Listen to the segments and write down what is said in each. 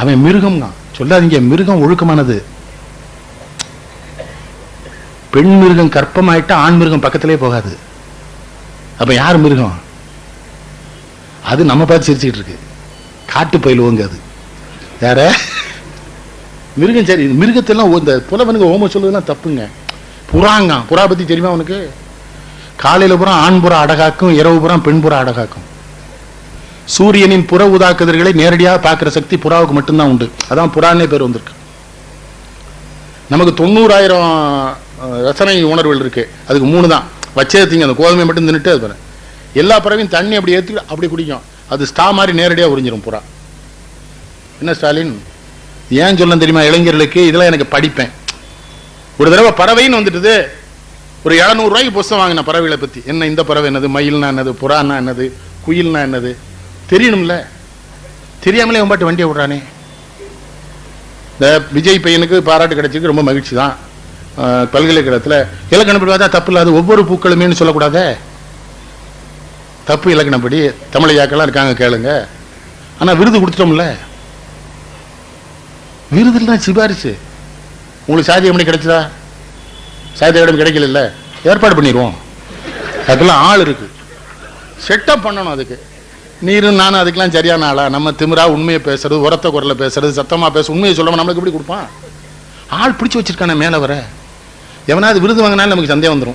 அவன் மிருகம் தான். சொல்லாதீங்க மிருகம் ஒழுக்கமானது. பெண் மிருகம் கற்பமாயிட்டா ஆண் மிருகம் பக்கத்திலே போகாது. அப்ப யார் மிருகம்? அது நம்ம பார்த்து சிரிச்சுக்கிட்டு இருக்கு. காட்டு பயிலுவோங்க அது. வேற மிருகம் சரி மிருகத்தெல்லாம் இந்த புலவனுக்கு ஓம சொல்லுறதுலாம் தப்புங்க. புறாங்க புறா பத்தி தெரியுமா உனக்கு? காலையில புறம் ஆண் புறா அடகாக்கும் இரவு புறம் பெண் புறா அடகாக்கும். சூரியனின் புற உதாக்குதல்களை நேரடியாக பார்க்குற சக்தி புறாவுக்கு மட்டும்தான் உண்டு. அதான் புறான்னே பேர் வந்திருக்கு. நமக்கு தொண்ணூறாயிரம் ரசனை உணர்வுகள் இருக்கு. அதுக்கு மூணு தான். வச்சே திங்க அந்த கோதுமை மட்டும் தின்னுட்டு அது பாரு. எல்லா பறவையும் தண்ணி அப்படி ஏற்றி அப்படி குடிக்கும். அது ஸ்டா மாதிரி நேரடியாக உறிஞ்சிரும் புறா. என்ன ஸ்டாலின்? ஏன் சொல்ல தெரியுமா? இளைஞர்களுக்கு இதெல்லாம் எனக்கு படிப்பேன். ஒரு தடவை பறவைன்னு வந்துட்டுது. ஒரு 700 ரூபாய்க்கு புஸ்தகம் வாங்கின பறவைகளை பற்றி என்ன இந்த பறவை என்னது? மயில்னா என்னது? புறான்னா என்னது? குயில்னா என்னது? தெரியணும்ல. தெரியாமலே அவன் பாட்டு வண்டியை விடுறானே இந்த விஜய் பையனுக்கு பாராட்டு கிடைச்சிருக்கு ரொம்ப மகிழ்ச்சி தான். பல்கலைக்கழகத்தில் பல்கலைக்கழகத்துல இலக்கணப்படி பார்த்தா தப்பு இல்லாத ஒவ்வொரு பூக்களுமேன்னு சொல்லக்கூடாதே. தப்பு இலக்கணப்படி தமிழையாக்கெல்லாம் இருக்காங்க கேளுங்க. ஆனா விருது கொடுத்துட்டோம்ல. விருதுலாம் சிபாரிசு. உங்களுக்கு சாதி எப்படி கிடைச்சதா? சாதி இடம் கிடைக்கல ஏற்பாடு பண்ணிடுவோம் அதுக்கெல்லாம் ஆள் இருக்கு. செட்டப் பண்ணணும் அதுக்கு. நீரும் நானும் அதுக்கெல்லாம் சரியான ஆளா? நம்ம திமிரா உண்மையை பேசுறது உரத்த குரல பேசுறது சத்தமா பேச உண்மையை சொல்லாம நம்மளுக்கு எப்படி கொடுப்பான்? ஆள் பிடிச்சு வச்சிருக்கானே மேல வர. எவனாவது விருது வாங்கினாலும் நமக்கு சந்தேகம் வந்துடும்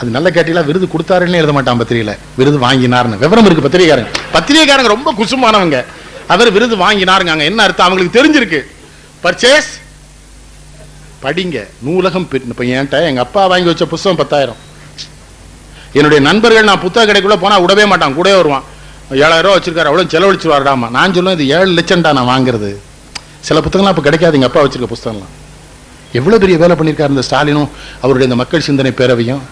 அது நல்ல கேட்டீங்களா விருது கொடுத்தாருன்னு எழுத மாட்டான் பத்திரிகையில. விருது வாங்கினார்னு விவரம் இருக்கு பத்திரிகைக்காரங்க. பத்திரிகைக்காரங்க ரொம்ப குசுமானவங்க. அவர் விருது வாங்கினாருங்க அங்க என்ன அர்த்தம்? அவங்களுக்கு தெரிஞ்சிருக்கு. பர்ச்சேஸ் படிங்க. நூலகம் பெ- இப்ப என்கிட்ட எங்க அப்பா வாங்கி வச்ச புஸ்தகம் பத்தாயிரம். என்னுடைய நண்பர்கள் நான் புத்தக கடைக்குள்ள போனா விடவே மாட்டான். கூடவே வருவான். ஏழாயிரம் ரூபா வச்சிருக்காரு அவ்வளோ செலவழிச்சிருவாருடாமா? நான் சொல்லுவேன் இது ஏழு லட்சம்டா நான் வாங்குறது. சில புத்தகங்கள்லாம் அப்போ கிடைக்காது எங்கள் அப்பா வச்சிருக்க புத்தகம்லாம் எவ்வளோ பெரிய வேலை பண்ணியிருக்காரு இந்த ஸ்டாலினும் அவருடைய இந்த மக்கள் சிந்தனை பேரவையும்.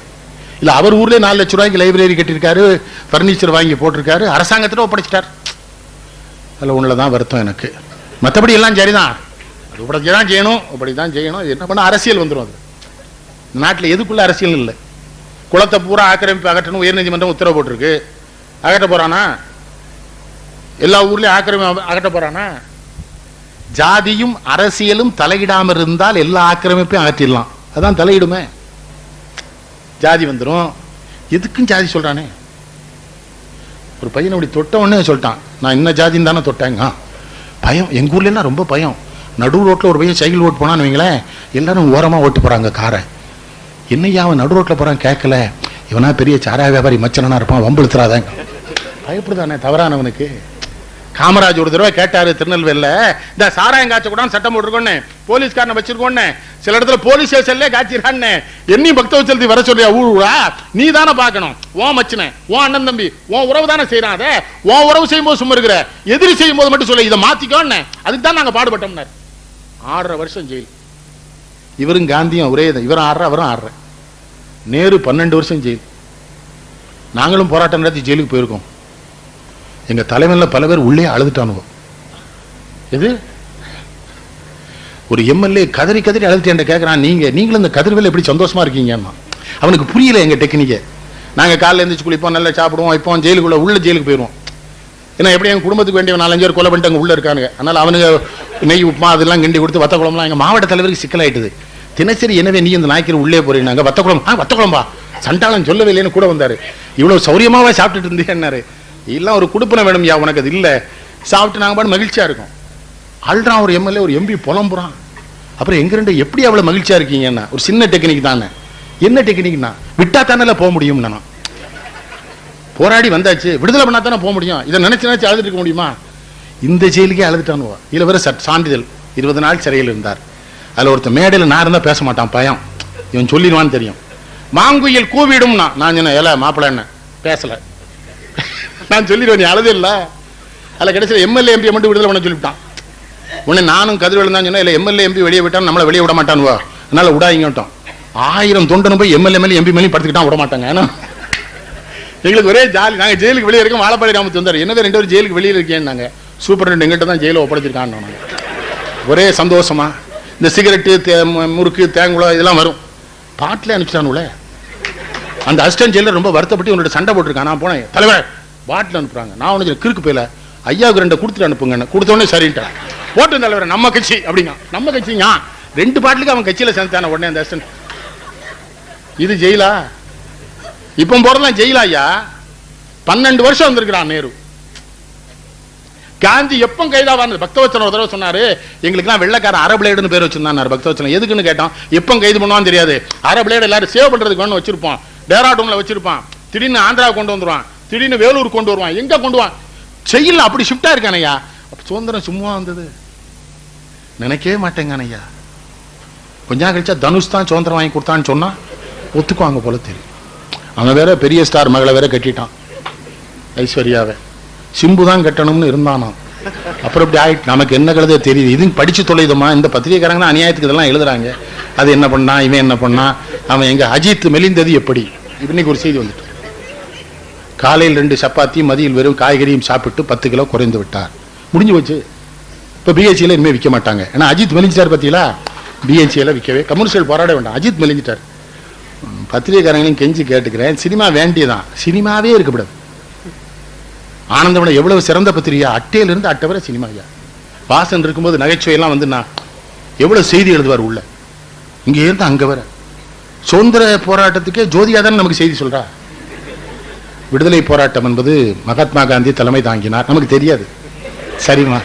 இல்லை அவர் ஊர்லேயே நாலு லட்ச ரூபாய்க்கு லைப்ரரி கட்டியிருக்காரு பர்னிச்சர் வாங்கி போட்டிருக்காரு அரசாங்கத்திட்ட ஒப்படைச்சிட்டார். அதில் ஒன்றில் தான் வருத்தம் எனக்கு. மற்றபடி எல்லாம் சரிதான். அது இப்படி தான் செய்யணும் அப்படி தான் செய்யணும் என்ன பண்ண அரசியல் வந்துடும் அது. நாட்டில் எதுக்குள்ள அரசியல் இல்லை? குளத்தை பூரா ஆக்கிரமிப்பு அகற்றணும் உயர்நீதிமன்றம் உத்தரவு போட்டிருக்கு. அகற்ற போகிறானா எல்லா ஊர்லயும் ஆக்கிரமி அகட்ட போறானா ஜாதியும் அரசியலும் தலையிடாம இருந்தால் எல்லா ஆக்கிரமிப்பையும் அகற்றிடலாம். அதான் தலையிடுமே. ஜாதி வந்துடும் எதுக்கும் ஜாதி சொல்றானே? ஒரு பையனை அப்படி தொட்ட உடனே சொல்லிட்டான். நான் என்ன ஜாதின்னு தானே தொட்டேங்க பயம். எங்க ஊர்ல எல்லாம் ரொம்ப பயம். நடு ரோட்டில் ஒரு பையன் சைக்கிள் ஓட்டு போனான்னு வைங்களேன் எல்லாரும் ஓரமாக ஓட்டு போகிறாங்க காரை. என்னையா அவன் நடு ரோட்டில் போகிறான் கேட்கல. இவனா பெரிய சாராய வியாபாரி மச்சனா இருப்பான் வம்புழுத்துறாதாங்க பயப்படுதானே? தவறானவனுக்கு. காமராஜ் ஒரு தடவை கேட்டாரு திருநெல்வேலியில இந்த சாராயம் காய்ச்ச கூடாது சட்டம் போட்டிருக்கோன்னு போலீஸ்காரனை வச்சிருக்கோன்னு சில இடத்துல போலீஸ் ஸ்டேஷன்ல காய்ச்சிடான்னு என்னையும் பக்த செலுத்தி வர சொல்றியா ஊழா நீ தானே பார்க்கணும். உன் மச்சின உன் அண்ணன் தம்பி உன் உறவு தானே செய்யறான் அதை? உன் உறவு செய்யும் போது சும்மா இருக்கிற எதிரி செய்யும் போது மட்டும் சொல்ல இதை மாத்திக்கோன்னு. அதுக்கு தான் நாங்க பாடுபட்டோம்னா ஆறரை வருஷம் ஜெயில். இவரும் காந்தியும் ஒரே தான் இவரும் ஆடுற அவரும் ஆடுற நேரு பன்னெண்டு வருஷம் ஜெயில். நாங்களும் போராட்டம் நடத்தி ஜெயிலுக்கு போயிருக்கோம். எங்க தலைமையில் பல பேர் உள்ளே அழுதுட்டானுங்க எது? ஒரு எம்எல்ஏ கதறி கதறி அழுதுட்டு கேட்குறான் கேட்கறான் நீங்க நீங்களும் இந்த கதிர்வேல எப்படி சந்தோஷமா இருக்கீங்கம்மா? அவனுக்கு புரியல எங்க டெக்னிக்கை. நாங்கள் காலைல எழுந்திரிச்சு குளிப்போம் நல்லா சாப்பிடுவோம் இப்போ ஜெயிலுக்குள்ள உள்ள ஜெயிலுக்கு போயிடுவோம் ஏன்னா எப்படி எங்கள் குடும்பத்துக்கு வேண்டிய நாலஞ்சு பேர் கொலை பண்ணிட்டு அங்கே உள்ள இருக்கானுங்க. அதனால அவனுங்க நெய் உப்புமா அதெல்லாம் கிண்டி கொடுத்து வத்த குழம்புலாம் எங்க மாவட்ட தலைவருக்கு சிக்கலாயிட்டுது. தினசரி எனவே நீ இந்த நாய்க்கு உள்ளே போறீங்க வத்த குழம்பு ஆ வத்த குழம்பா? சண்டாளன் சொல்லவே இல்லைன்னு கூட வந்தார். இவ்வளோ சௌரியமாவே சாப்பிட்டுட்டு இருந்தேன்னாரு எல்லாம் ஒரு குடுப்பனை வேணும் யா உனக்கு அது இல்ல. சாப்பிட்டு நாங்க பாட்டு மகிழ்ச்சியா இருக்கோம். அல்றான் ஒரு எம்எல்ஏ ஒரு எம்பி புலம்புறான். அப்புறம் எங்க ரெண்டு எப்படி அவ்வளோ மகிழ்ச்சியா இருக்கீங்கன்னா? ஒரு சின்ன டெக்னிக் தானே. என்ன டெக்னிக்னா விட்டா தானே போக முடியும் நான். போராடி வந்தாச்சு விடுதலை பண்ணா தானே போக முடியும். இதை நினச்சி நினச்சி அழுதுட்டு இருக்க முடியுமா? இந்த ஜெயிலுக்கே அழுதுட்டானுவா இதுல வேறு சட்- சான்றிதழ். இருபது நாள் சிறையில் இருந்தார். அதுல ஒருத்தன் மேடையில் நான் இருந்தா பேச மாட்டான் பயம். இவன் சொல்லிடுவான்னு தெரியும். மாங்குயில் கூவிடும்னா நான் சொன்னேன் ஏல மாப்பிள்ள என்ன? பேசல. நான் சொல்லிடுவேன் நீ அழுது இல்ல. அதில் கடைசியில் எம்எல்ஏ எம்பி மட்டும் விடுதலை பண்ண சொல்லிவிட்டான். உடனே நானும் கதிர்வேலன் தான் சொன்னேன் இல்லை எம்எல்ஏ எம்பி வெளியே விட்டான் நம்மளை வெளியே விட மாட்டானுவா? அதனால் விடாங்கட்டோம் ஆயிரம் தொண்டனும் போய் எம்எல்ஏ மேலே எம்பி மேலேயும் படுத்துக்கிட்டான் விட மாட்டாங்க. ஏன்னா எங்களுக்கு ஒரே ஜாலி. நாங்கள் ஜெயிலுக்கு வெளியே இருக்கோம் வாழப்பாடி ராமத்து வந்தார். என்னவே ரெண்டு பேரும் ஜெயிலுக்கு வெளியே இருக்கேன்னாங்க சூப்பர் எங்கிட்ட தான் ஜெயிலில் ஒப்படைச்சிருக்கான்னு ஒரே சந்தோஷமா. இந்த சிகரெட்டு தே- முறுக்கு தேங்குளம் இதெல்லாம் வரும். பாட்டில் அனுப்பிச்சிட்டானுல அந்த அசிஸ்டன்ட் ஜெயிலர் ரொம்ப வருத்தப்பட்டு உன்னோட சண்டை போட்டிருக்கான். நான் போனேன் தலைவர் பாட்டில் அனுப்புறாங்க. நான் ஒன்று கிறுக்கு போயில ஐயாவுக்கு ரெண்டை கொடுத்துட்டு அனுப்புங்க கொடுத்தோடனே சரின்ட்டான். போட்டு தலைவர் நம்ம கட்சி அப்படிங்க நம்ம கட்சிங்க ரெண்டு பாட்டிலுக்கு அவன் கட்சியில சேர்ந்தான உடனே அந்த இது ஜெயிலா? இப்போ போறதெல்லாம் ஜெயிலா ஐயா? பன்னெண்டு வருஷம் வந்திருக்கிறான் நேரு. காந்தி எப்போ கைதாவானது பக்தவச்சன ஒரு தடவை சொன்னாரு எங்களுக்குலாம் வெள்ளக்காரன் அரை பிளேடுன்னு பேர் வச்சிருந்தாரு பக்தவச்சனம். எதுக்குன்னு கேட்டோம்? எப்போ கைது பண்ணுவான்னு தெரியாது. அரபிளேடு எல்லாரும் சேவ் பண்ணுறதுக்கு வேணும் வச்சிருப்போம். டேராடூனில் வச்சிருப்பான். திடீர்னு ஆந்திராவை கொண்டு வந்துருவான். திடீர்னு வேலூர் கொண்டு வருவான். எங்க கொண்டு வான் செயல் அப்படி ஷிஃப்டா இருக்கானையா அப்ப சுதந்திரம் சும்மா வந்தது. நினைக்கவே மாட்டேங்கானையா கொஞ்ச நாள் கழிச்சா தனுஷ் தான் சுதந்திரம் வாங்கி கொடுத்தான்னு சொன்னா ஒத்துக்குவாங்க போல தெரியும். அவன் வேற பெரிய ஸ்டார் மகளை வேற கட்டிட்டான். ஐஸ்வர்யாவை. சிம்பு தான் கட்டணும்னு இருந்தானாம் அப்புறம் இப்படி ஆயிட்டு நமக்கு என்ன கழுத தெரியுது? இது படிச்சு தொலைதமா இந்த பத்திரிகைக்காரங்க அநியாயத்துக்கு இதெல்லாம் எழுதுறாங்க. அது என்ன பண்ணா இவன் என்ன பண்ணா அவன் எங்க அஜித் மெலிந்தது எப்படி? இன்னைக்கு ஒரு செய்தி வந்துட்டு காலையில் ரெண்டு சப்பாத்தி மதியில் வெறும் காய்கறியும் சாப்பிட்டு பத்து கிலோ குறைந்து விட்டார். முடிஞ்சு போச்சு. இப்போ பிஹெச்சியில் இனிமேல் விற்க மாட்டாங்க. ஏன்னா அஜித் மெலிஞ்சிட்டார் பார்த்தீங்களா பிஹெச்சியில் விற்கவே கம்யூனிஸ்டில் போராட வேண்டாம். அஜித் மெலிஞ்சிட்டார். பத்திரிகைக்காரங்களையும் கெஞ்சி கேட்டுக்கிறேன். சினிமா வேண்டியதான் சினிமாவே இருக்கக்கூடாது ஆனந்தவனை எவ்வளவு சிறந்த பத்திரிகை அட்டையிலிருந்து அட்டை வரை சினிமாயா வாசன் இருக்கும்போது நகைச்சுவையெல்லாம் வந்து நான் எவ்வளவு செய்தி எழுதுவார் உள்ள? இங்க இருந்து அங்க வர. சுதந்திர போராட்டத்துக்கே ஜோதியா தானே நமக்கு செய்தி சொல்றா? விடுதலை போராட்டம் என்பது மகாத்மா காந்தி தலைமை தாங்கினார். நமக்கு தெரியாது. சரிம்மா.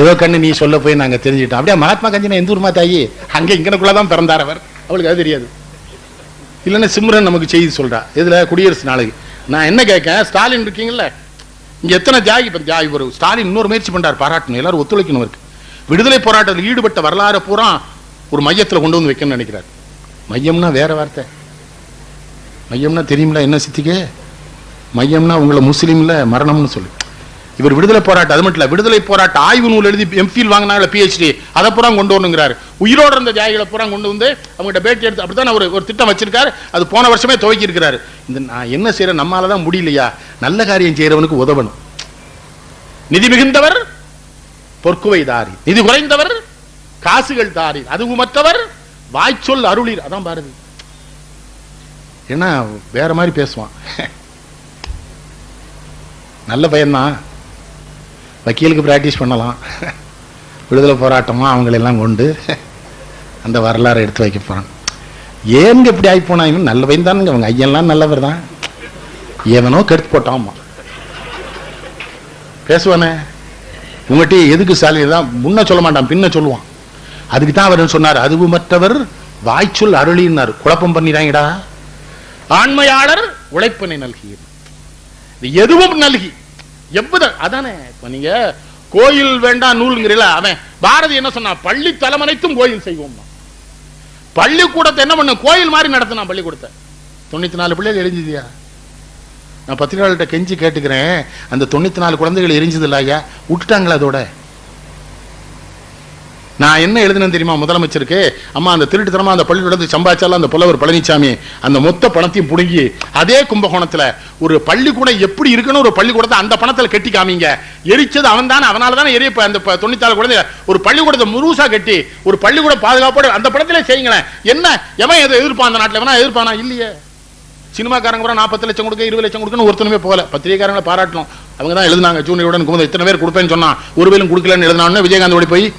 ஏதோ கண்ணு நீ சொல்ல போய் நாங்கள் தெரிஞ்சுக்கிட்டோம். அப்படியே மகாத்மா காந்தினா எந்த ஊர்மா தாயி? இங்கேள்ள தான் பிறந்தார் அவர். அவளுக்கு அது தெரியாது. இல்லைன்னா சிம்ரன் நமக்கு செய்தி சொல்கிறா இதில் குடியரசு நாளைக்கு நான் என்ன கேட்கேன்? ஸ்டாலின் இருக்கீங்கள இங்கே எத்தனை தியாகி இப்போ தியாகி ஒரு ஸ்டாலின் இன்னொரு முயற்சி பண்றார் பாராட்டணும். எல்லாரும் ஒத்துழைக்கணும் இருக்கு விடுதலை போராட்டத்தில் ஈடுபட்ட வரலாறு பூரா ஒரு மையத்தில் கொண்டு வந்து வைக்கணும்னு நினைக்கிறார். மையம்னா வேற வார்த்தை. மையம்னா தெரியுமில என்ன சித்திக்கே? மையம்னா உங்களை முஸ்லீமில் மரணம்னு சொல்லு. இவர் விடுதலை போராட்டம் அது மட்டும் இல்ல விடுதலை போராட்ட ஆய்வு நூல் எழுதி எம்ஃபில் வாங்கினாங்கள பிஹெச்டி அதை பூரா கொண்டு வரணுங்கிறாரு. உயிரோட இருந்த தியாகிகளை பூரா கொண்டு வந்து அவங்ககிட்ட பேட்டி எடுத்து அப்படித்தான் ஒரு ஒரு திட்டம் வச்சிருக்காரு. அது போன வருஷமே துவக்கிருக்கிறாரு இந்த நான் என்ன செய்கிறேன் நம்மால தான் முடியலையா? நல்ல காரியம் செய்யறவனுக்கு உதவணும். நிதி மிகுந்தவர் பொற்குவை தாரி. நிதி குறைந்தவர் காசுகள் தாரி. அதுவும் மற்றவர் வாய்ச்சொல் அருளிர். அதான் பாரதி. ஏன்னா வேற மாதிரி பேசுவான். நல்ல பையன்தான். வக்கீலுக்கு பிராக்டிஸ் பண்ணலாம். விடுதலை போராட்டமா அவங்களெல்லாம் கொண்டு அந்த வரலாறை எடுத்து வைக்க போறான். ஏங்க இப்படி ஆகி போனா? இவன் நல்ல பையன் தானுங்க அவங்க ஐயன்லாம் நல்லவர் தான். எவனோ கெடுத்து போட்டாமா? பேசுவானே. உங்கள்கிட்ட எதுக்கு ஸ்டாலின் தான் முன்ன சொல்ல மாட்டான் பின்ன சொல்லுவான். அதுக்கு தான் அவர் சொன்னார்? அதுவு மற்றவர் வாய்ச்சொல் அருளினார். குழப்பம் பண்ணிடாங்கடா. ஆண்மையாளர் உழைப்பனை நல்கியது எதுவும் நல்கி. எவ்வித அதானே இப்ப நீங்க கோயில் வேண்டாம் நூல்ங்கிறீல அவன் பாரதி என்ன சொன்னா பள்ளி தலைமனைத்தும் கோயில் செய்வோம் பள்ளிக்கூடத்தை என்ன பண்ண கோயில் மாதிரி நடத்தினான் பள்ளிக்கூடத்தை. தொண்ணூத்தி நாலு பிள்ளைகள் எரிஞ்சுதியா? நான் பத்திரிகையாளர்கிட்ட கெஞ்சி கேட்டுக்கிறேன் அந்த தொண்ணூத்தி நாலு குழந்தைகள் எரிஞ்சது இல்லையா விட்டுட்டாங்களா அதோட? நான் என்ன எழுதினேன் தெரியுமா? முதலமைச்சருக்கு? அம்மா அந்த திருட்டுத்தனமா அந்த பள்ளிக்கூடத்து சம்பாதிச்சாலும் அந்த புலவர் பழனிசாமி அந்த மொத்த பணத்தையும் புடுங்கி அதே கும்பகோணத்துல ஒரு பள்ளிக்கூடம் எப்படி இருக்கணும் ஒரு பள்ளிக்கூடத்தை அந்த பணத்துல கட்டி காமிங்க. எரிச்சது அவன் தானே அவனால தானே எரிய அந்த ப- தொண்ணூத்தாறு குழந்தை ஒரு பள்ளிக்கூடத்தை முழுசா கட்டி ஒரு பள்ளிக்கூட பாதுகாப்போட அந்த படத்திலே செய்யுங்களேன். என்ன? எவன் எதை எதிர்ப்பான் அந்த நாட்டில்? எவனா எதிர்ப்பானா? இல்லையே. சினிமாக்காரங்க கூட நாற்பது லட்சம் கொடுக்க இருபது லட்சம் கொடுக்கணும் ஒருத்தனுமே போகல. பத்திரிகைக்காரங்களை பாராட்டணும். அவங்க தான் எழுதினாங்க ஜூனியருடன் குமுதம் இத்தனை பேர் கொடுப்பேன்னு சொன்னா ஒரு பேரும் கொடுக்கலன்னு எழுதினான்னு விஜயகாந்த் ஓடி போய்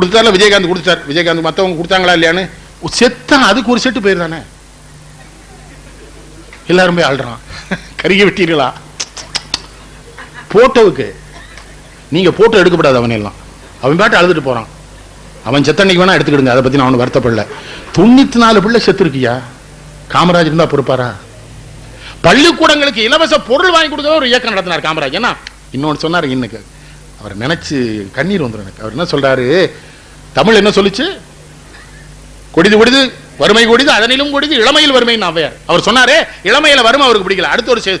கொடுத்தால விஜயகாந்த் கொடுத்தார். விஜயகாந்த் மத்தவங்க கொடுத்தாங்களா இல்லையான்னு? செத்தான் அதுக்கு ஒரு செட்டு பேர் தானே? எல்லாருமே ஆள்றான். கருகி விட்டீர்களா? போட்டோவுக்கு. நீங்க போட்டோ எடுக்கப்படாது அவன் எல்லாம். அவன் பாட்டு அழுதுட்டு போறான். அவன் செத்தன்னைக்கு வேணா எடுத்துக்கிடுங்க. அதை பத்தி நான் அவனு வருத்தப்படல. தொண்ணூற்றி நாலு பிள்ளை செத்துருக்கியா காமராஜ் இருந்தா பொறுப்பாரா? பள்ளிக்கூடங்களுக்கு இலவச பொருள் வாங்கி கொடுக்க ஒரு இயக்கம் நடத்தினார் காமராஜ். என்ன இன்னொன்னு சொன்னாரு இன்னைக்கு. அவர் நினைச்சு கண்ணீர் வந்துடும் எனக்கு. அவர் என்ன சொல்றாரு? தமிழ் என்ன சொல்லிச்சு? கொடிது கொடிது வறுமை கொடிது அதனிலும் கொடிது இளமையில் வறுமை அவ்வையார் அவர் சொன்னாரே இளமையில வறுமை அவருக்கு பிடிக்கல. அடுத்த ஒரு செ-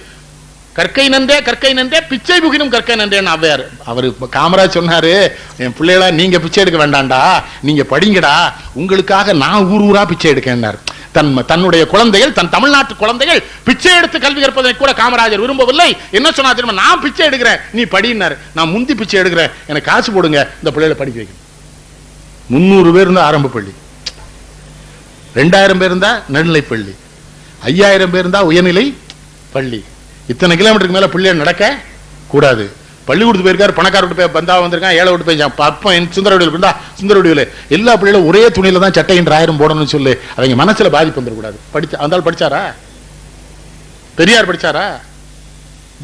கற்கை நன்றே கற்கை நன்றே பிச்சை புகினும் கற்கை நன்றேன்னு அவ்வையார் அவர் காமராஜ் சொன்னாரு என் பிள்ளைகளா நீங்க பிச்சை எடுக்க வேண்டாம்டா நீங்க படிங்கடா உங்களுக்காக நான் ஊர் ஊரா பிச்சை எடுக்கேன்னார். தன் தன்னுடைய குழந்தைகள் தன் தமிழ்நாட்டு குழந்தைகள் பிச்சை எடுத்து கல்வி கற்பதை கூட காமராஜர் விரும்பவில்லை. என்ன சொன்னா தெரியுமா? நான் பிச்சை எடுக்கிறேன் நீ படினார் நான் முந்தி பிச்சை எடுக்கிறேன் எனக்கு காசு போடுங்க இந்த பிள்ளைகளை படிக்க வைக்கணும் முந்நூறு பேர் இருந்தால் ஆரம்ப பள்ளி. ரெண்டாயிரம் பேர் இருந்தா நடுநிலை பள்ளி. ஐயாயிரம் பேர் இருந்தா உயர்நிலை பள்ளி. இத்தனை கிலோமீட்டருக்கு மேல பிள்ளைகள் நடக்க கூடாது. பள்ளிக்கூடத்து போயிருக்காரு பணக்கார விட்டு போய் பந்தா வந்திருக்கான் ஏழை விட்டு போய் அப்போ என் சுந்தர வடிவில் இருந்தா சுந்தர வடிவில். எல்லா பிள்ளைகளும் ஒரே துணியில தான் சட்டையின் ஆயிரம் போடணும்னு சொல்லு. அவங்க மனசுல பாதிப்பு வந்துடக்கூடாது. படிச்ச அந்த படிச்சாரா? பெரியார் படிச்சாரா?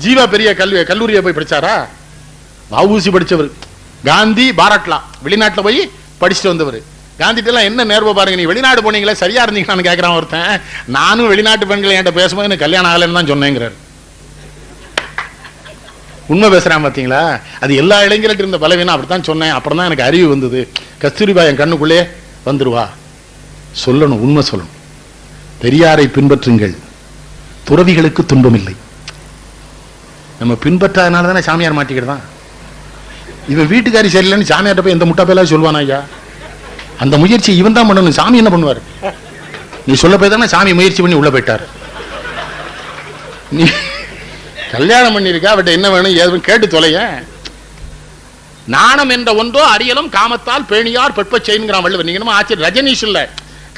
ஜீவா பெரிய கல்வி கல்லூரியை போய் படிச்சாரா? வவுசி படிச்சவர். காந்தி பாராட்லாம் வெளிநாட்டுல போய் படிச்சுட்டு வந்தவர். காந்திட்டெல்லாம் என்ன நேர்வ பாருங்க நீ வெளிநாடு போனீங்களே சரியா இருந்தீங்களான்னு கேட்கறான் ஒருத்தன். நானும் வெளிநாட்டு பெண்கள் என்கிட்ட பேசும்போது எனக்கு கல்யாணம் ஆகலைன்னு தான் சொன்னேங்கிறார். உண்மை பேசுறான் பார்த்தீங்களா அது எல்லா இளைஞர்கிட்ட இருந்த பலவீனம் அப்படித்தான் சொன்னேன். அப்புறம் தான் எனக்கு அறிவு வந்தது. கஸ்தூரிபா என் கண்ணுக்குள்ளே வந்துருவா. சொல்லணும் உண்மை சொல்லணும். பெரியாரை பின்பற்றுங்கள். துறவிகளுக்கு துன்பம் இல்லை நம்ம பின்பற்றாதனால தானே சாமியார் மாட்டிக்கிட்டுதான் இவன் வீட்டுக்காரி சரியில்லைன்னு சாமியாட்ட போய் எந்த முட்டா பேலாவது சொல்லுவானா ஐயா? அந்த முயற்சி இவன் தான் பண்ணணும் சாமி என்ன பண்ணுவார்? நீ சொல்ல போய் தானே சாமி முயற்சி பண்ணி உள்ள போயிட்டார். நீ கல்யாணம் பண்ணிருக்க அவட்ட என்ன வேணும் ஏதும் கேட்டு தொலைய. நாணம் என்ற ஒன்றோ அரியலும் காமத்தால் பேணியார் பெட்ப செய்யுங்கிறான் வள்ளுவன் நீங்க என்னமோ ஆச்சரிய ரஜனீஷ் இல்லை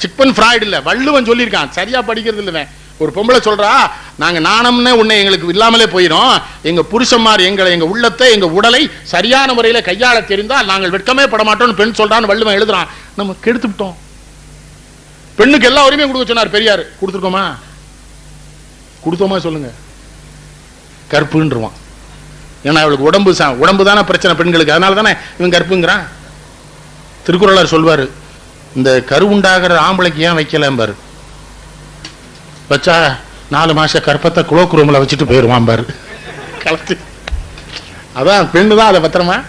சிப்பன் ஃப்ராய்டு இல்ல வள்ளுவன் சொல்லியிருக்கான். சரியா படிக்கிறது இல்ல ஒரு பொம்பளை சொல்றா நாங்க நாணம்னு உன்னை எங்களுக்கு இல்லாமலே போயிடும் எங்க புருஷன்மார் எங்களை எங்க உள்ளத்தை எங்க உடலை சரியான முறையில கையாள தெரிந்தால் நாங்கள் வெட்கமே பட மாட்டோம்னு பெண் சொல்றான்னு வள்ளுவன் எழுதுறான். நம்ம கெடுத்து விட்டோம். பெண்ணுக்கு எல்லா உரிமையும் கொடுக்க சொன்னார் பெரியார். கொடுத்துருக்கோமா? கொடுத்தோமா சொல்லுங்க. கற்புன்றுவான் ஏன்னா அவளுக்கு உடம்பு சா- உடம்பு தானே பிரச்சனை பெண்களுக்கு. அதனால தானே இவன் கற்புங்கிறான் திருக்குறளார் சொல்வாரு இந்த கருவுண்டாகிற ஆம்பளைக்கு ஏன் வைக்கலம்பாரு? வச்சா நாலு மாச கற்பத்தை குளோக்கு ரூம்ல வச்சுட்டு போயிருவான் பாரு. கலத்து. அதான் பெண்ணு தான் அதை பத்திரமா?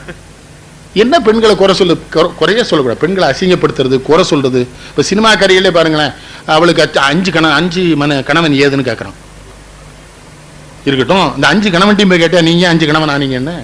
என்ன பெண்களை குறை சொல்லு குறை- குறைய சொல்லக்கூடாது. பெண்களை அசிங்கப்படுத்துறது குறை சொல்றது. இப்ப சினிமா கரையிலே பாருங்களேன் அவளுக்கு அஞ்சு கண அஞ்சு மன கணவன் ஏதுன்னு கேட்கறான் இருக்கட்டும் இந்த அஞ்சு கணவன்ட்டையும் போய் கேட்டா நீங்க அஞ்சு கணவன் ஆனீங்க என்ன?